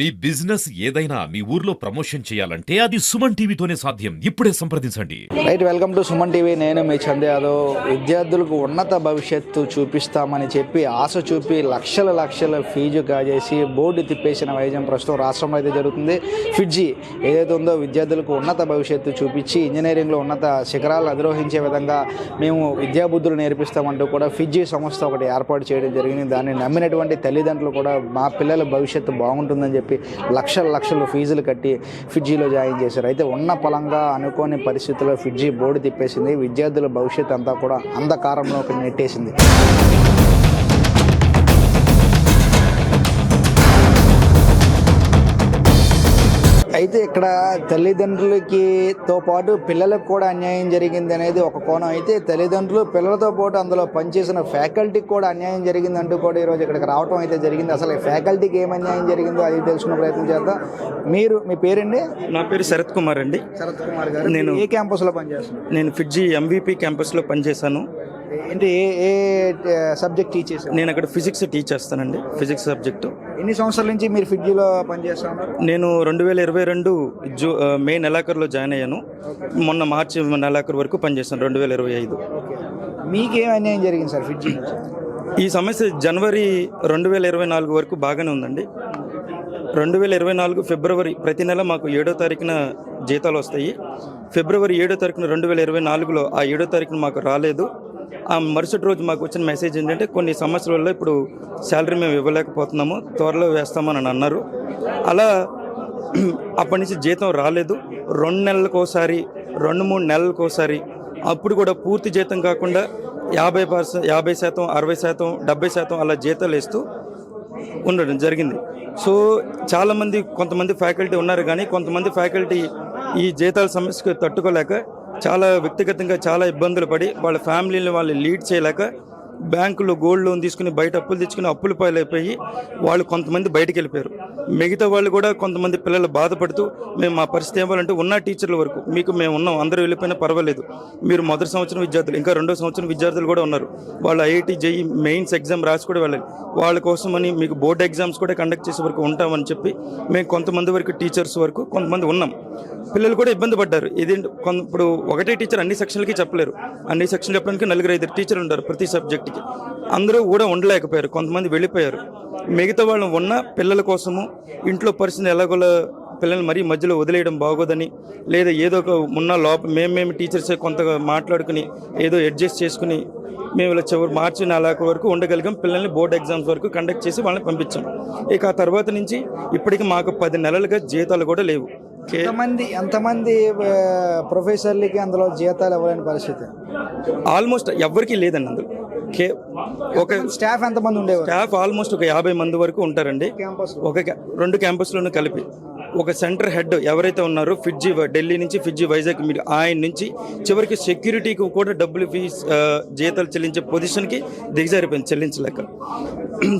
మీ business ఏదైనా మీ ఊర్లో promotion చేయాలంటే అది సుమన్ టీవీతోనే సాధ్యం. ఇప్పుడే సంప్రదించండి. Right welcome to Suman TV నేను మీ చంద్ యాదవ్. విద్యార్థులకు ఉన్నత భవిష్యత్తు చూపిస్తామని చెప్పి ఆశ చూపి లక్షల లక్షల ఫీజు కాజేసి బోర్డు తిప్పేసిన వైద్యం ప్రస్తుతం రాష్ట్రంలో అయితే జరుగుతుంది. ఫిడ్జి ఏదైతే ఉందో విద్యార్థులకు ఉన్నత భవిష్యత్తు చూపించి ఇంజనీరింగ్లో ఉన్నత శిఖరాలు అధిరోహించే విధంగా మేము విద్యాబుద్ధులు నేర్పిస్తామంటూ కూడా ఫిడ్జి సంస్థ ఒకటి ఏర్పాటు చేయడం జరిగింది. దాన్ని నమ్మినటువంటి తల్లిదండ్రులు కూడా మా పిల్లల భవిష్యత్తు బాగుంటుందని చెప్పి లక్షల లక్షలు ఫీజులు కట్టి ఫిడ్జీలో జాయిన్ చేశారు. అయితే ఉన్న పొలంగా అనుకోని పరిస్థితుల్లో ఫిడ్జీ బోర్డు తిప్పేసింది. విద్యార్థుల భవిష్యత్ అంతా కూడా అంధకారంలోకి నెట్టేసింది. అయితే ఇక్కడ తల్లిదండ్రులకి తో పాటు పిల్లలకు కూడా అన్యాయం జరిగింది అనేది ఒక కోణం. అయితే తల్లిదండ్రులు పిల్లలతో పాటు అందులో పనిచేసిన ఫ్యాకల్టీకి కూడా అన్యాయం జరిగింది అంటూ కూడా ఈరోజు ఇక్కడికి రావడం అయితే జరిగింది. అసలు ఈ ఫ్యాకల్టీకి ఏం అన్యాయం జరిగిందో అది తెలుసుకునే ప్రయత్నం చేద్దాం. మీరు మీ పేరండి? నా పేరు శరత్ కుమార్ అండి. శరత్ కుమార్ గారు. నేను- ఏ క్యాంపస్లో పనిచేస్తున్నారు? నేను ఫిడ్జీ ఎంవిపి క్యాంపస్లో పనిచేశాను. ఏంటి ఏ సబ్జెక్ట్ టీచ్ చేశారు నేను అక్కడ ఫిజిక్స్ టీచ్ చేస్తానండి ఫిజిక్స్ సబ్జెక్టు ఎన్ని సంవత్సరాల నుంచి మీరు ఫిడ్జీలో పనిచేస్తా ఉన్నారు? నేను రెండు వేల ఇరవై రెండు జూ మే నెలాఖరులో జాయిన్ అయ్యాను. మొన్న మార్చి నెలాఖరు వరకు పనిచేశాను రెండు వేల ఇరవై ఐదు. మీకేం అన్యాయం జరిగింది సార్ ఫిడ్జీ నుంచి ఈ సమస్య జనవరి రెండు వేల ఇరవై నాలుగు వరకు బాగానే ఉందండి. రెండు వేల ఇరవై నాలుగు ఫిబ్రవరి ప్రతి నెల మాకు ఏడో తారీఖున జీతాలు వస్తాయి. ఫిబ్రవరి ఏడో తారీఖున రెండు వేల ఇరవై నాలుగులో ఆ ఏడో తారీఖున మాకు రాలేదు. ఆ మరుసటి రోజు మాకు వచ్చిన మెసేజ్ ఏంటంటే కొన్ని సమస్యల వల్ల ఇప్పుడు శాలరీ మేము ఇవ్వలేకపోతున్నాము త్వరలో వేస్తామని అన్నారు. అలా అప్పటి నుంచి జీతం రాలేదు. రెండు నెలలకోసారి రెండు మూడు నెలలకోసారి అప్పుడు కూడా పూర్తి జీతం కాకుండా యాభై పర్సెంట్ యాభై శాతం అరవై శాతం డెబ్బై శాతం అలా జీతాలు వేస్తూ ఉండడం జరిగింది. సో చాలామంది కొంతమంది ఫ్యాకల్టీ ఉన్నారు కానీ కొంతమంది ఫ్యాకల్టీ ఈ జీతాల సమస్యకు తట్టుకోలేక చాలా వ్యక్తిగతంగా చాలా ఇబ్బందులు పడి వాళ్ళ ఫ్యామిలీని వాళ్ళు లీడ్ చేయలేక బ్యాంకులో గోల్డ్ లోన్ తీసుకుని బయట అప్పులు తెచ్చుకుని అప్పులు పాలైపోయి వాళ్ళు కొంతమంది బయటకు వెళ్ళిపోయారు. మిగతా వాళ్ళు కూడా కొంతమంది పిల్లలు బాధపడుతూ మేము మా పరిస్థితి ఏమాలంటే ఉన్న టీచర్ల వరకు మీకు మేము ఉన్నాం అందరూ వెళ్ళిపోయినా పర్వాలేదు. మీరు మొదటి సంవత్సరం విద్యార్థులు ఇంకా రెండో సంవత్సరం విద్యార్థులు కూడా ఉన్నారు. వాళ్ళు ఐఐటి జేఈ మెయిన్స్ ఎగ్జామ్ రాసి కూడా వెళ్ళాలి. వాళ్ళ కోసమని మీకు బోర్డ్ ఎగ్జామ్స్ కూడా కండక్ట్ చేసే వరకు ఉంటామని చెప్పి మేము కొంతమంది వరకు టీచర్స్ వరకు కొంతమంది ఉన్నాం. పిల్లలు కూడా ఇబ్బంది పడ్డారు. ఇది కొంత ఇప్పుడు ఒకటే టీచర్ అన్ని సెక్షన్లకి చెప్పలేరు. అన్ని సెక్షన్ చెప్పడానికి నలుగురు ఐదు టీచర్లు ఉంటారు ప్రతి సబ్జెక్ట్కి అందరూ కూడా ఉండలేకపోయారు. కొంతమంది వెళ్ళిపోయారు. మిగతా వాళ్ళు ఉన్న పిల్లల కోసము ఇంట్లో పరిస్థితి ఎలాగోలా పిల్లల్ని మరీ మధ్యలో వదిలేయడం బాగోదని లేదా ఏదో ఒక ఉన్న లోప మేము మేము టీచర్సే కొంతగా మాట్లాడుకుని ఏదో అడ్జస్ట్ చేసుకుని మేము ఇలా చివరి మార్చి నెలకు వరకు ఉండగలిగాం. పిల్లల్ని బోర్డ్ ఎగ్జామ్స్ వరకు కండక్ట్ చేసి వాళ్ళని పంపించాం. ఇక ఆ తర్వాత నుంచి ఇప్పటికి మాకు పది నెలలుగా జీతాలు కూడా లేవు. ఎంతమంది ఎంతమంది ప్రొఫెసర్లకి అందులో జీతాలు ఇవ్వలేని పరిస్థితి? ఆల్మోస్ట్ ఎవ్వరికీ లేదండి అందులో. కే ఒక స్టాఫ్ ఎంతమంది ఉండేవారు? స్టాఫ్ ఆల్మోస్ట్ ఒక యాభై మంది వరకు ఉంటారండి. క్యాంపస్ ఒక రెండు క్యాంపస్లోనూ కలిపి. ఒక సెంటర్ హెడ్ ఎవరైతే ఉన్నారో ఫిడ్జీ ఢిల్లీ నుంచి ఫిడ్జీ వైజాగ్ మీరు ఆయన నుంచి చివరికి సెక్యూరిటీకి కూడా డబ్బులు ఫీజ్ జీతాలు చెల్లించే పొజిషన్కి దిగజారిపోయింది చెల్లించలేక.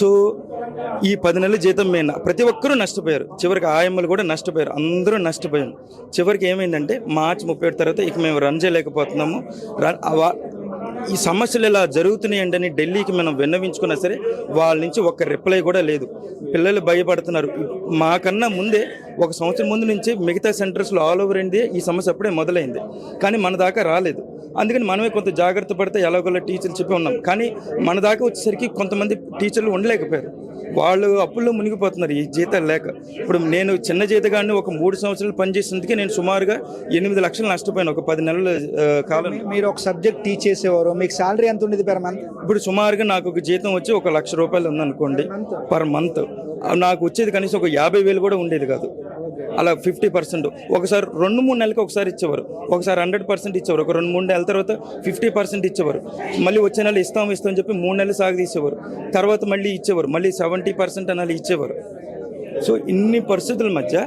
సో ఈ పది నెలల జీతం మేము ప్రతి ఒక్కరూ నష్టపోయారు. చివరికి ఆయమ్మలు కూడా నష్టపోయారు. అందరూ నష్టపోయారు. చివరికి ఏమైందంటే మార్చి ముప్పై తర్వాత ఇక మేము రన్ చేయలేకపోతున్నాము. ఈ సమస్యలు ఇలా జరుగుతున్నాయండి ఢిల్లీకి మనం విన్నవించుకున్నా సరే వాళ్ళ నుంచి ఒక్క రిప్లై కూడా లేదు. పిల్లలు భయపడుతున్నారు. మాకన్నా ముందే ఒక సంవత్సరం ముందు నుంచి మిగతా సెంటర్స్లో ఆల్ ఓవర్ ఇండియా ఈ సమస్య అప్పుడే మొదలైంది. కానీ మన దాకా రాలేదు. అందుకని మనమే కొంత జాగ్రత్త పడితే ఎలాగోలా టీచర్లు చెప్పి ఉన్నాం. కానీ మన దాకా వచ్చేసరికి కొంతమంది టీచర్లు ఉండలేకపోయారు. వాళ్ళు అప్పుల్లో మునిగిపోతున్నారు ఈ జీతాలు లేక. ఇప్పుడు నేను చిన్న జీతగాన్ని ఒక మూడు సంవత్సరాలు పనిచేసినందుకే నేను సుమారుగా ఎనిమిది లక్షలు నష్టపోయాను ఒక పది నెలల కాలం. మీరు ఒక సబ్జెక్ట్ టీచ్ చేసేవారు. మీకు శాలరీ ఎంత ఉండేది పెర్ మంత్ ఇప్పుడు సుమారుగా నాకు ఒక జీతం వచ్చి ఒక లక్ష రూపాయలు ఉందనుకోండి పర్ మంత్ నాకు వచ్చేది కనీసం ఒక యాభై వేలు కూడా ఉండేది కాదు. అలా ఫిఫ్టీ పర్సెంట్. ఒకసారి రెండు మూడు నెలలకు ఒకసారి ఇచ్చేవారు. ఒకసారి హండ్రెడ్ పర్సెంట్ ఇచ్చేవారు. ఒక రెండు మూడు నెలల తర్వాత ఫిఫ్టీ పర్సెంట్ ఇచ్చేవారు. మళ్ళీ వచ్చే నెల ఇస్తాం ఇస్తాం చెప్పి మూడు నెలలు సాగు తీసేవారు. తర్వాత మళ్ళీ ఇచ్చేవారు. మళ్ళీ సెవెంటీ పర్సెంట్ అనాలి ఇచ్చేవారు. సో ఇన్ని పరిస్థితుల మధ్య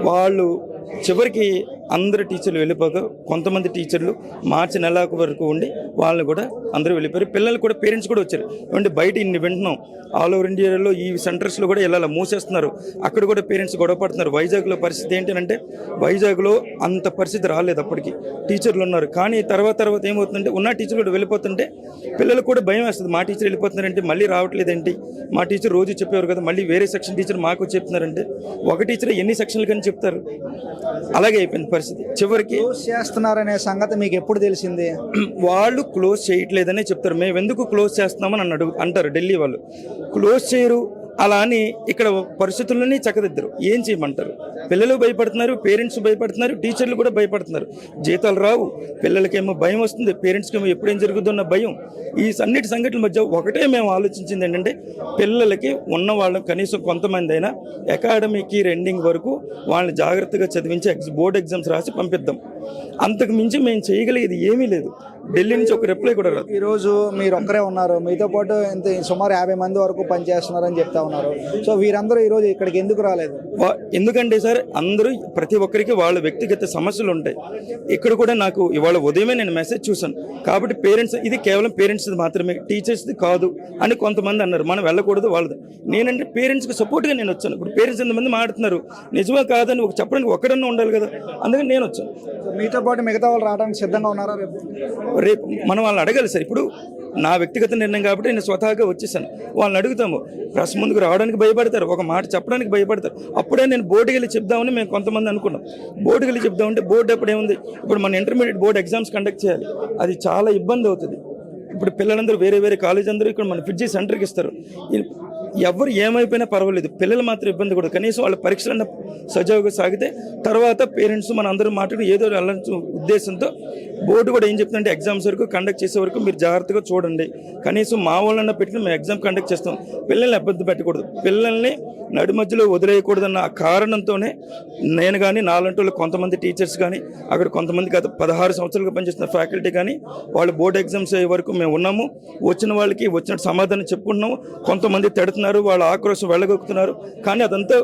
వాళ్ళు చివరికి అందరు టీచర్లు వెళ్ళిపోక కొంతమంది టీచర్లు మార్చి నెల వరకు ఉండి వాళ్ళని కూడా అందరూ వెళ్ళిపోయారు. పిల్లలు కూడా పేరెంట్స్ కూడా వచ్చారు. ఏమంటే బయట ఇన్ని వింటున్నాం. ఆల్ ఓవర్ ఇండియాలో ఈ సెంటర్స్లో కూడా వెళ్ళాలి? మూసేస్తున్నారు. అక్కడ కూడా పేరెంట్స్ గొడవ పడుతున్నారు. వైజాగ్లో పరిస్థితి ఏంటంటే వైజాగ్లో అంత పరిస్థితి రాలేదు అప్పటికి. టీచర్లు ఉన్నారు. కానీ తర్వాత తర్వాత ఏమవుతుందంటే ఉన్న టీచర్ కూడా వెళ్ళిపోతుంటే పిల్లలకు కూడా భయం వేస్తుంది. మా టీచర్ వెళ్ళిపోతున్నారంటే మళ్ళీ రావట్లేదేంటి మా టీచర్ రోజు చెప్పేవారు కదా మళ్ళీ వేరే సెక్షన్ టీచర్ మాకు చెప్తున్నారంటే ఒక టీచర్ ఎన్ని సెక్షన్లు కానీ చెప్తారు? అలాగే అయిపోయింది పరిస్థితి. చివరికి క్లోజ్ చేస్తున్నారనే సంగతి మీకు ఎప్పుడు తెలిసింది? వాళ్ళు క్లోజ్ చేయట్లేదనే చెప్తారు. మేము ఎందుకు క్లోజ్ చేస్తున్నామని అని అడుగు అంటారు ఢిల్లీ వాళ్ళు. క్లోజ్ చేయరు. అలా అని ఇక్కడ పరిస్థితుల్లోనే చక్కదిద్దరు. ఏం చేయమంటారు? పిల్లలు భయపడుతున్నారు పేరెంట్స్ భయపడుతున్నారు టీచర్లు కూడా భయపడుతున్నారు. జీతాలు రావు. పిల్లలకేమో భయం వస్తుంది. పేరెంట్స్కేమో ఎప్పుడేం జరుగుతున్న భయం. ఈ అన్నిటి సంఘటనల మధ్య ఒకటే మేము ఆలోచించింది ఏంటంటే పిల్లలకి ఉన్న వాళ్ళు కనీసం కొంతమంది అయినా అకాడమీకి రెండింగ్ వరకు వాళ్ళని జాగ్రత్తగా చదివించి ఎగ్జ్ బోర్డ్ ఎగ్జామ్స్ రాసి పంపిద్దాం. అంతకు మించి మేము చేయగలిగేది ఏమీ లేదు. ఢిల్లీ నుంచి ఒక రిప్లై కూడా రాదు. ఈరోజు మీరు ఒక్కరే ఉన్నారు. మీతో పాటు ఇంత సుమారు యాభై మంది వరకు పనిచేస్తున్నారని చెప్తా ఉన్నారు. సో వీరందరూ ఈరోజు ఇక్కడికి ఎందుకు రాలేదు? ఎందుకంటే సార్ అందరూ ప్రతి ఒక్కరికి వాళ్ళ వ్యక్తిగత సమస్యలు ఉంటాయి. ఇక్కడ కూడా నాకు ఇవాళ ఉదయమే నేను మెసేజ్ చూశాను. కాబట్టి పేరెంట్స్ ఇది కేవలం పేరెంట్స్ మాత్రమే టీచర్స్ది కాదు అని కొంతమంది అన్నారు. మనం వెళ్ళకూడదు వాళ్ళది. నేనంటే పేరెంట్స్కి సపోర్ట్గా నేను వచ్చాను. ఇప్పుడు పేరెంట్స్ ఎంతమంది మాట్లాడుతున్నారు? నిజమే కాదని ఒక చెప్పడానికి ఒక్కడన్నా ఉండాలి కదా. అందుకని నేను వచ్చాను. మీతో పాటు మిగతా వాళ్ళు రావడానికి సిద్ధంగా ఉన్నారా రేపు మనం వాళ్ళని అడగాలి సార్. ఇప్పుడు నా వ్యక్తిగత నిర్ణయం కాబట్టి నేను స్వతహాగా వచ్చేసాను. వాళ్ళని అడుగుతాము. ప్రెస్ ముందుకు రావడానికి భయపడతారు. ఒక మాట చెప్పడానికి భయపడతారు. అప్పుడే నేను బోర్డుకి వెళ్ళి చెప్దామని మేము కొంతమంది అనుకున్నాం. బోర్డుకి వెళ్ళి చెప్దామంటే బోర్డు అప్పుడు ఇప్పుడు మన ఇంటర్మీడియట్ బోర్డు ఎగ్జామ్స్ కండక్ట్ చేయాలి. అది చాలా ఇబ్బంది అవుతుంది. ఇప్పుడు పిల్లలందరూ వేరే వేరే కాలేజ్ అందరూ ఇక్కడ మన ఫిడ్జీ సెంటర్కి ఇస్తారు. ఎవరు ఏమైపోయినా పర్వాలేదు. పిల్లలు మాత్రం ఇబ్బంది కూడా. కనీసం వాళ్ళ పరీక్షలన్న సజావుగా సాగితే తర్వాత పేరెంట్స్ మన అందరూ మాట్లాడి ఏదో వెళ్ళాలని ఉద్దేశంతో బోర్డు కూడా ఏం చెప్తుందంటే ఎగ్జామ్స్ వరకు కండక్ట్ చేసే వరకు మీరు జాగ్రత్తగా చూడండి. కనీసం మా వాళ్ళన్న పెట్టి మేము ఎగ్జామ్ కండక్ట్ చేస్తాం. పిల్లల్ని ఇబ్బంది పెట్టకూడదు. పిల్లల్ని నడి మధ్యలో వదిలేయకూడదన్న ఆ కారణంతోనే నేను కానీ నాలంటి కొంతమంది టీచర్స్ కానీ అక్కడ కొంతమంది గత పదహారు సంవత్సరాలుగా పనిచేస్తున్న ఫ్యాకల్టీ కానీ వాళ్ళు బోర్డు ఎగ్జామ్స్ అయ్యే వరకు మేము ఉన్నాము. వచ్చిన వాళ్ళకి వచ్చినట్టు సమాధానం చెప్పుకుంటున్నాము. కొంతమంది తిడుతున్నారు. వాళ్ళ ఆక్రోశం వెళ్ళగొక్కుతున్నారు. కానీ అదంతా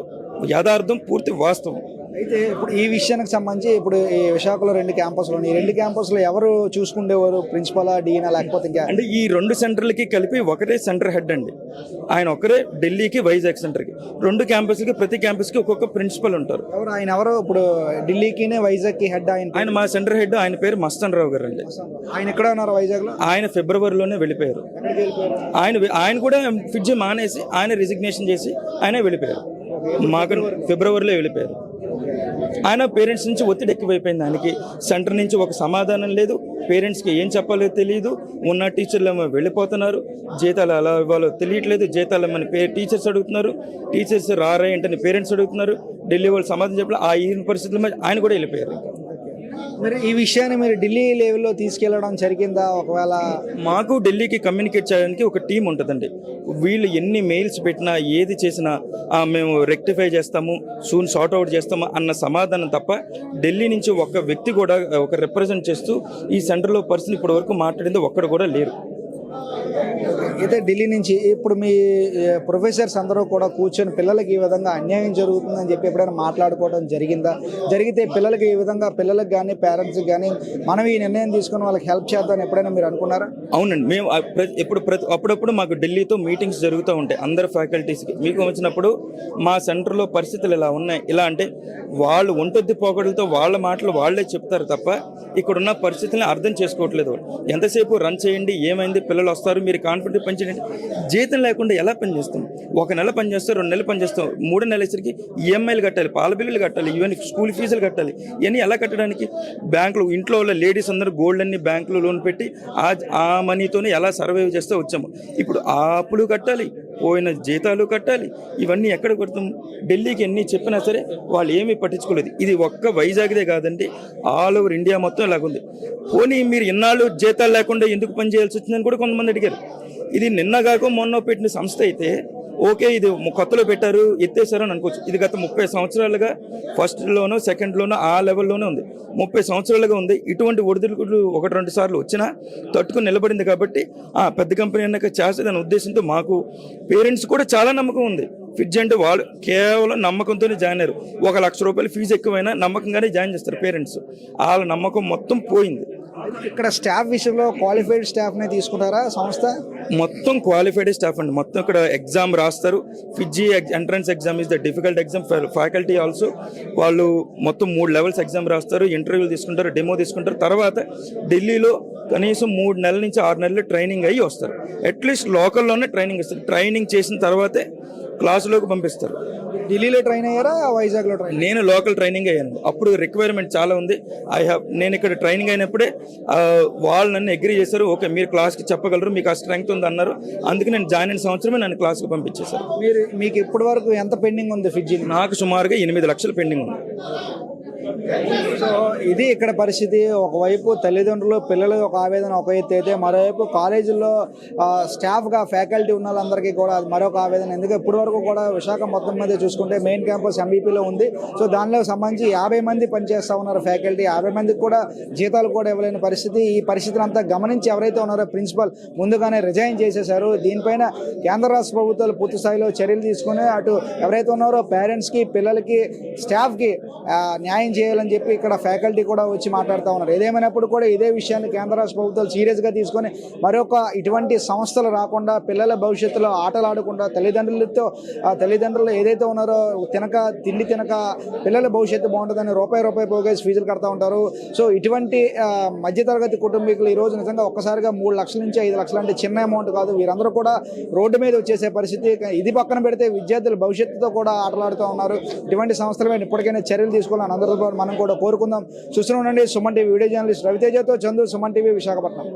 యథార్థం పూర్తి వాస్తవం. అయితే ఇప్పుడు ఈ విషయానికి సంబంధించి ఇప్పుడు ఈ విశాఖలో రెండు క్యాంపస్లు ఉన్నాయి. ఈ రెండు క్యాంపస్లో ఎవరు చూసుకుండేవారు? ప్రిన్సిపలా డీనా లేకపోతే ఇంకా? అంటే ఈ రెండు సెంటర్లకి కలిపి ఒకటే సెంటర్ హెడ్ అండి. ఆయన ఒకరే ఢిల్లీకి వైజాగ్ సెంటర్కి. రెండు క్యాంపస్లకి ప్రతి క్యాంపస్కి ఒక్కొక్క ప్రిన్సిపల్ ఉంటారు. ఎవరు? ఆయన ఎవరు? ఇప్పుడు ఢిల్లీకినే వైజాగ్కి హెడ్ ఆయన ఆయన మా సెంటర్ హెడ్ ఆయన పేరు మస్తన్ రావు గారు అండి. ఆయన ఎక్కడ ఉన్నారు వైజాగ్లో? ఆయన ఫిబ్రవరిలోనే వెళ్ళిపోయారు. ఆయన ఆయన కూడా ఫిడ్జి మానేసి ఆయన రిజిగ్నేషన్ చేసి ఆయనే వెళ్ళిపోయారు. మాకు ఫిబ్రవరిలో వెళ్ళిపోయారు. ఆయన పేరెంట్స్ నుంచి ఒత్తిడి ఎక్కువైపోయింది. ఆయనకి సెంటర్ నుంచి ఒక సమాధానం లేదు. పేరెంట్స్కి ఏం చెప్పాలో తెలియదు. ఉన్న టీచర్లు ఏమో వెళ్ళిపోతున్నారు. జీతాలు ఎలా ఇవ్వాలో తెలియట్లేదు. జీతాలు ఏమని పే టీచర్స్ అడుగుతున్నారు. టీచర్స్ రారా ఏంటని పేరెంట్స్ అడుగుతున్నారు. ఢిల్లీ వాళ్ళు సమాధానం చెప్పాలి ఆ ఈ పరిస్థితుల మధ్య ఆయన కూడా వెళ్ళిపోయారు. మరి ఈ విషయాన్ని మీరు ఢిల్లీ లెవెల్లో తీసుకెళ్ళడం జరిగిందా? ఒకవేళ మాకు ఢిల్లీకి కమ్యూనికేట్ చేయడానికి ఒక టీం ఉంటుందండి. వీళ్ళు ఎన్ని మెయిల్స్ పెట్టినా ఏది చేసినా మేము రెక్టిఫై చేస్తాము సూన్ సార్ట్ అవుట్ చేస్తాము అన్న సమాధానం తప్ప ఢిల్లీ నుంచి ఒక వ్యక్తి కూడా ఒక రిప్రజెంట్ చేస్తూ ఈ సెంటర్లో పర్సన్ ఇప్పటి వరకు మాట్లాడింది ఒక్కడు కూడా లేరు. అయితే ఢిల్లీ నుంచి ఇప్పుడు మీ ప్రొఫెసర్స్ అందరూ కూడా కూర్చొని పిల్లలకి ఈ విధంగా అన్యాయం జరుగుతుందని చెప్పి ఎప్పుడైనా మాట్లాడుకోవడం జరిగిందా? జరిగితే పిల్లలకి ఈ విధంగా పిల్లలకు కానీ పేరెంట్స్కి కానీ మనం ఈ నిర్ణయం తీసుకొని వాళ్ళకి హెల్ప్ చేద్దామని ఎప్పుడైనా మీరు అనుకున్నారా? అవునండి. మేము ఇప్పుడు ప్రతి అప్పుడప్పుడు మాకు ఢిల్లీతో మీటింగ్స్ జరుగుతూ ఉంటాయి. అందరు ఫ్యాకల్టీస్కి మీకు వచ్చినప్పుడు మా సెంటర్లో పరిస్థితులు ఇలా ఉన్నాయి. ఇలా అంటే వాళ్ళు ఒంటొద్ది పోకడలతో వాళ్ళ మాటలు వాళ్ళే చెప్తారు తప్ప ఇక్కడున్న పరిస్థితులను అర్థం చేసుకోవట్లేదు ఎంతసేపు రన్ చేయండి? ఏమైంది? పిల్లలు వస్తారు? మీరు కాన్ఫిడెంట్ పెంచండి జీతం లేకుండా ఎలా పనిచేస్తాం ఒక నెల పనిచేస్తాం రెండు నెలలు పనిచేస్తాం మూడు నెలలసరికి ఈఎంఐలు కట్టాలి పాల బిల్లులు కట్టాలి ఇవన్నీ స్కూల్ ఫీజులు కట్టాలి. ఇవన్నీ ఎలా కట్టడానికి? బ్యాంకులు ఇంట్లో ఉన్న లేడీస్ అందరూ గోల్డ్ అన్ని బ్యాంకులో లోన్ పెట్టి ఆ ఆ మనీతోనే ఎలా సర్వైవ్ చేస్తూ వచ్చాము. ఇప్పుడు ఆ అప్పులు కట్టాలి పోయిన జీతాలు కట్టాలి ఇవన్నీ ఎక్కడ కొడతాం? ఢిల్లీకి ఎన్ని చెప్పినా సరే వాళ్ళు ఏమీ పట్టించుకోలేదు. ఇది ఒక్క వైజాగ్దే కాదండి ఆల్ ఓవర్ ఇండియా మొత్తం ఇలాగుంది. పోనీ మీరు ఇన్నాళ్ళు జీతాలు లేకుండా ఎందుకు పని చేయాల్సి వచ్చిందని కూడా కొంతమంది అడిగారు. ఇది నిన్న మొన్న పెట్టిన సంస్థ అయితే ఓకే ఇది కొత్తలో పెట్టారు ఎత్తేసారు అని అనుకోవచ్చు. ఇది గత ముప్పై సంవత్సరాలుగా ఫస్ట్లోనో సెకండ్లోనో ఆ లెవెల్లోనే ఉంది. ముప్పై సంవత్సరాలుగా ఉంది. ఇటువంటి ఒడిదుడుకులు ఒకటి రెండు సార్లు వచ్చినా తట్టుకుని నిలబడింది కాబట్టి ఆ పెద్ద కంపెనీ అన్నాక చేస్తుందనే ఉద్దేశంతో మాకు పేరెంట్స్ కూడా చాలా నమ్మకం ఉంది. ఫిడ్జ్ అంటే వాళ్ళు కేవలం నమ్మకంతోనే జాయిన్ అయ్యారు. ఒక లక్ష రూపాయలు ఫీజు ఎక్కువైనా నమ్మకంగానే జాయిన్ చేస్తారు పేరెంట్స్. వాళ్ళ నమ్మకం మొత్తం పోయింది. ఇక్కడ స్టాఫ్ విషయంలో క్వాలిఫైడ్ స్టాఫ్నే తీసుకుంటారా సంస్థ? మొత్తం క్వాలిఫైడ్ స్టాఫ్ అండి. మొత్తం ఇక్కడ ఎగ్జామ్ రాస్తారు. Fiji entrance exam is the difficult exam faculty also వాళ్ళు మొత్తం మూడు లెవెల్స్ ఎగ్జామ్ రాస్తారు. ఇంటర్వ్యూలు తీసుకుంటారు డెమో తీసుకుంటారు. తర్వాత ఢిల్లీలో కనీసం మూడు నెలల నుంచి ఆరు నెలలు ట్రైనింగ్ అయ్యి వస్తారు. అట్లీస్ట్ లోకల్లోనే ట్రైనింగ్ ఇస్తారు. ట్రైనింగ్ చేసిన తర్వాతే క్లాసులోకి పంపిస్తారు. ఢిల్లీలో ట్రైన్ అయ్యారా? వైజాగ్లో ట్రైన్ నేను లోకల్ ట్రైనింగ్ అయ్యాను. అప్పుడు రిక్వైర్మెంట్ చాలా ఉంది. ఐ హ్యావ్ నేను ఇక్కడ ట్రైనింగ్ అయినప్పుడే వాళ్ళు నన్ను అగ్రి చేశారు. ఓకే మీరు క్లాస్కి చెప్పగలరు మీకు ఆ స్ట్రెంగ్త్ ఉంది అన్నారు. అందుకే నేను జాయిన్ అయిన సంవత్సరమే నన్ను క్లాస్కి పంపించేశారు. మీరు మీకు ఇప్పటి వరకు ఎంత పెండింగ్ ఉంది ఫిడ్జీ నాకు సుమారుగా ఎనిమిది లక్షలు పెండింగ్ ఉంది. సో ఇది ఇక్కడ పరిస్థితి. ఒకవైపు తల్లిదండ్రులు పిల్లలు ఒక ఆవేదన ఒక ఎత్తు అయితే మరోవైపు కాలేజీల్లో స్టాఫ్గా ఫ్యాకల్టీ ఉన్న వాళ్ళందరికీ కూడా మరొక ఆవేదన. ఎందుకంటే ఇప్పటి వరకు కూడా విశాఖ మొత్తం మీద చూసుకుంటే మెయిన్ క్యాంపస్ ఎంబీపీలో ఉంది. సో దానిలో సంబంధించి యాభై మంది పనిచేస్తూ ఉన్నారు ఫ్యాకల్టీ యాభై మందికి కూడా జీతాలు కూడా ఇవ్వలేని పరిస్థితి. ఈ పరిస్థితిని అంతా గమనించి ఎవరైతే ఉన్నారో ప్రిన్సిపల్ ముందుగానే రిజైన్ చేసేశారు. దీనిపైన కేంద్ర రాష్ట్ర ప్రభుత్వాలు పూర్తి స్థాయిలో చర్యలు తీసుకుని అటు ఎవరైతే ఉన్నారో పేరెంట్స్కి పిల్లలకి స్టాఫ్కి న్యాయం న్యాయం చేయాలని చెప్పి ఇక్కడ ఫ్యాకల్టీ కూడా వచ్చి మాట్లాడుతూ ఉన్నారు. ఏదేమైనప్పుడు కూడా ఇదే విషయాన్ని కేంద్ర రాష్ట్ర ప్రభుత్వాలు సీరియస్గా తీసుకొని మరొక ఇటువంటి సంస్థలు రాకుండా పిల్లల భవిష్యత్తులో ఆటలు ఆడకుండా తల్లిదండ్రులతో తల్లిదండ్రులు ఏదైతే ఉన్నారో తినక తిండి తినక పిల్లల భవిష్యత్తు బాగుంటుందని రూపాయి రూపాయి పోగేసి ఫీజులు కడతా ఉంటారు. సో ఇటువంటి మధ్యతరగతి కుటుంబీకులు ఈరోజు నిజంగా ఒక్కసారిగా మూడు లక్షల నుంచి ఐదు లక్షలు అంటే చిన్న అమౌంట్ కాదు. వీరందరూ కూడా రోడ్డు మీద వచ్చేసే పరిస్థితి ఇది పక్కన పెడితే విద్యార్థుల భవిష్యత్తుతో కూడా ఆటలాడుతూ ఉన్నారు. ఇటువంటి సంస్థల మీద ఇప్పటికైనా చర్యలు తీసుకోవాలని అందరితో మనం కూడా కోరుకుందాం. చూస్తూనే ఉండండి సుమన్ టీవీ వీడియో జర్నలిస్ట్ రవితేజతో చందు సుమన్ టీవీ విశాఖపట్నం.